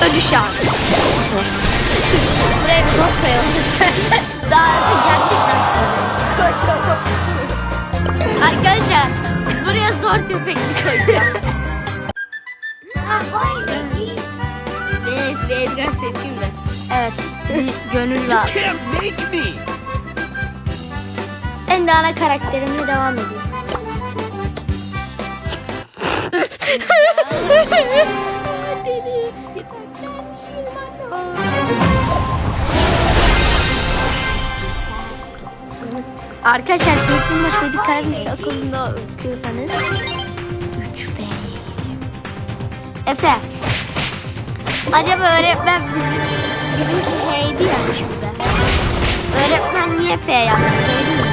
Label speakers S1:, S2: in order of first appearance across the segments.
S1: Gökkuşağı. Buraya bir not koyalım lütfen. Daha artık gerçekten. Arkadaşlar buraya zor efekti koyacağım. Evet bir Edgar seçeyim de. Evet. Gönül var.
S2: Can't make me!
S1: Ben de ana karakterimle devam edeyim. Arkadaşlar Şevkin Baş Vedik Karadeniz okulunda okuyorsanız 3F Efe Acaba öğretmen bizim, bizimki H'ydi yani şurada Öğretmen niye F yaptı söyleyeyim?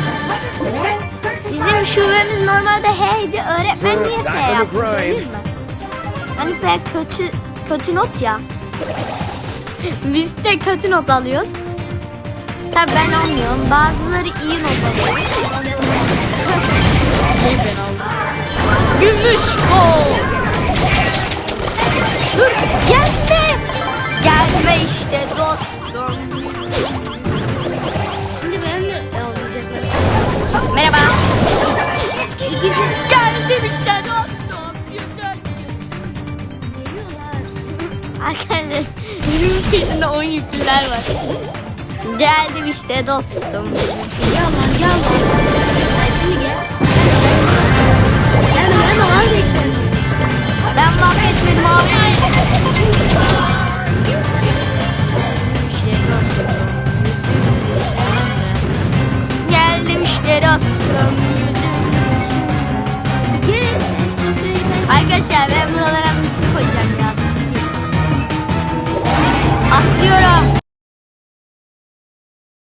S1: Bizim şubemiz normalde H'ydi. Öğretmen niye F yaptı söyleyeyim mi? Hani F kötü kötü not ya. Biz de kötü not alıyoruz. Tabii ben almıyorum. Bazıları iyi not alıyor. Gümüş o. Dur gelme. Gelme işte dostum. Şimdi ben de olmayacaklar. Merhaba. Geldim işte dostum. Arkadaşlar benim filmde 10 yüklüler var. Geldim işte dostum. Gel lan gel lan. Ay şimdi gel. Gel ben de vazgeçtim. Ben vazgeçmedim abi. Geldim işte dostum. Arkadaşlar ben buralara ismi koyacağım biraz.